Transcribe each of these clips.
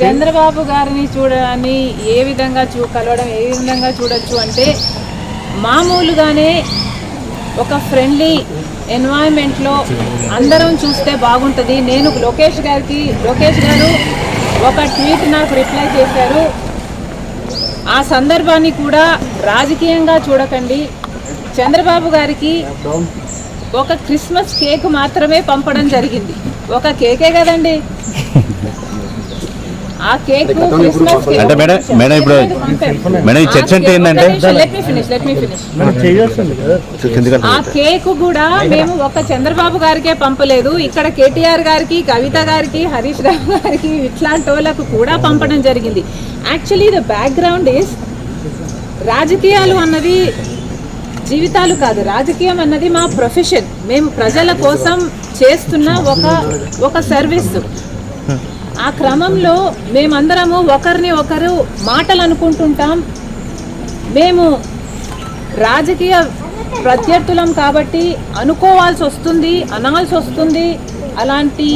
చంద్రబాబు గారిని చూడడాన్ని ఏ విధంగా చూ కలవడం ఏ విధంగా చూడొచ్చు అంటే మామూలుగానే ఒక ఫ్రెండ్లీ ఎన్వైరన్మెంట్లో అందరం చూస్తే బాగుంటుంది. నేను లోకేష్ గారికి లోకేష్ గారు ఒక ట్వీట్ నాకు రిప్లై చేశారు. ఆ సందర్భాన్ని కూడా రాజకీయంగా చూడకండి. చంద్రబాబు గారికి ఒక క్రిస్మస్ కేక్ మాత్రమే పంపడం జరిగింది. ఒక కేకే కదండి. ఆ కేక్ క్రిస్మస్ కేక్ అంటే మేడం మేడం ఇప్పుడు మేడం ఈ చర్చ అంటే ఏంటంటే? Let me finish let me finish ఆ కేక్ కూడా మేము ఒక చంద్రబాబు గారికే పంపలేదు. ఇక్కడ కేటీఆర్ గారికి కవిత గారికి హరీష్ రావు గారికి ఇట్లాంటి వాళ్ళకు కూడా పంపడం జరిగింది. యాక్చువల్లీ ద బ్యాక్గ్రౌండ్ ఈస్ రాజకీయాలు అన్నది జీవితాలు కాదు. రాజకీయం అన్నది మా ప్రొఫెషన్. మేము ప్రజల కోసం చేస్తున్న ఒక ఒక సర్వీస్. ఆ క్రమంలో మేమందరము ఒకరిని ఒకరు మాటలు అనుకుంటుంటాం. మేము రాజకీయ ప్రత్యర్థులం కాబట్టి అనుకోవాల్సి వస్తుంది అనాల్సి వస్తుంది. అలాంటి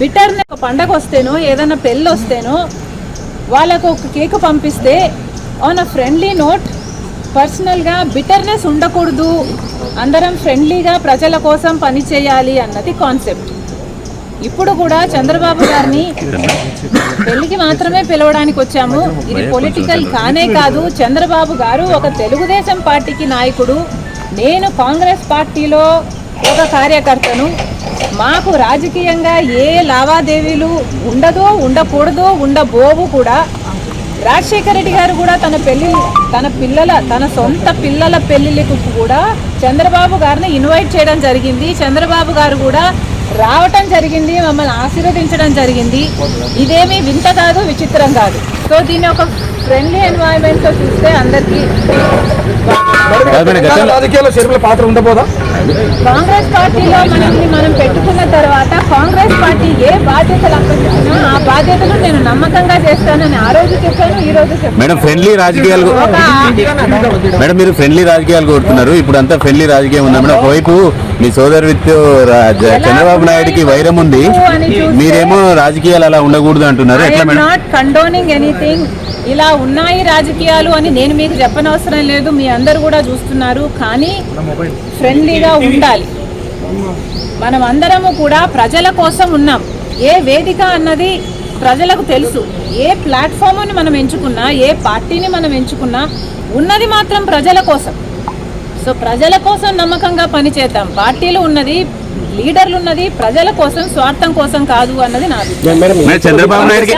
బిటర్ని ఒక పండగ వస్తేనో ఏదైనా పెళ్ళి వస్తేనో వాళ్ళకు ఒక కేక్ పంపిస్తే ఆన్ అ ఫ్రెండ్లీ నోట్ పర్సనల్గా బిటర్నెస్ ఉండకూడదు. అందరం ఫ్రెండ్లీగా ప్రజల కోసం పని చేయాలి అన్నది కాన్సెప్ట్. ఇప్పుడు కూడా చంద్రబాబు గారిని పెళ్ళికి మాత్రమే పిలవడానికి వచ్చాము. ఇది పొలిటికల్ కానే కాదు. చంద్రబాబు గారు ఒక తెలుగుదేశం పార్టీకి నాయకుడు. నేను కాంగ్రెస్ పార్టీలో ఒక కార్యకర్తను. మాకు రాజకీయంగా ఏ లావాదేవీలు ఉండదో ఉండకూడదో ఉండబోవు కూడా రాజశేఖర రెడ్డి గారు కూడా తన పెళ్ళి తన పిల్లల తన సొంత పిల్లల పెళ్ళిళ్ళకు కూడా చంద్రబాబు గారిని ఇన్వైట్ చేయడం జరిగింది. చంద్రబాబు గారు కూడా రావటం జరిగింది మమ్మల్ని ఆశీర్వదించడం జరిగింది. ఇదేమీ వింత కాదు విచిత్రం కాదు. సో దీన్ని ఒక ఫ్రెండ్లీ ఎన్వైరన్మెంట్తో చూస్తే అందరికీ రాజకీయాల్లో షర్మిల పాత్ర ఉండబోదా? కాంగ్రెస్ పార్టీలో మనల్ని మనం పెట్టుకున్న తర్వాత కాంగ్రెస్ పార్టీ ఏ బాధ్యతలు అప్పచెప్పినా ఆ బాధ్యతలు నేను నమ్మకంగా చేస్తానని ఆ రోజు చెప్పాను ఈ రోజు చెప్పాను. మేడం ఫ్రెండ్లీ రాజకీయాలు మేడం మీరు ఫ్రెండ్లీ రాజకీయాలు కోరుతున్నారు ఇప్పుడు అంతా ఫ్రెండ్లీ రాజకీయం ఉందా. మేడం ఒకవైపు మీ సోదరు విత్ చంద్రబాబు నాయుడుకి వైరం ఉంది. మీరేమో రాజకీయాలు అలా ఉండకూడదు అంటున్నారు. ఎట్లా మేడం? నాట్ కండోనింగ్ ఎనీథింగ్ ఇలా ఉన్నాయి రాజకీయాలు అని నేను మీకు చెప్పనవసరం లేదు మీ అందరు కూడా చూస్తున్నారు. కానీ ఫ్రెండ్లీగా ఉండాలి. మనం అందరము కూడా ప్రజల కోసం ఉన్నాం. ఏ వేదిక అన్నది ప్రజలకు తెలుసు. ఏ ప్లాట్ఫామ్ని మనం ఎంచుకున్నా ఏ పార్టీని మనం ఎంచుకున్నా ఉన్నది మాత్రం ప్రజల కోసం. సో ప్రజల కోసం నమ్మకంగా పనిచేద్దాం. పార్టీలు ఉన్నది లీడర్లు ఉన్నది ప్రజల కోసం స్వార్థం కోసం కాదు అన్నది నా చంద్రబాబు నాయుడుకి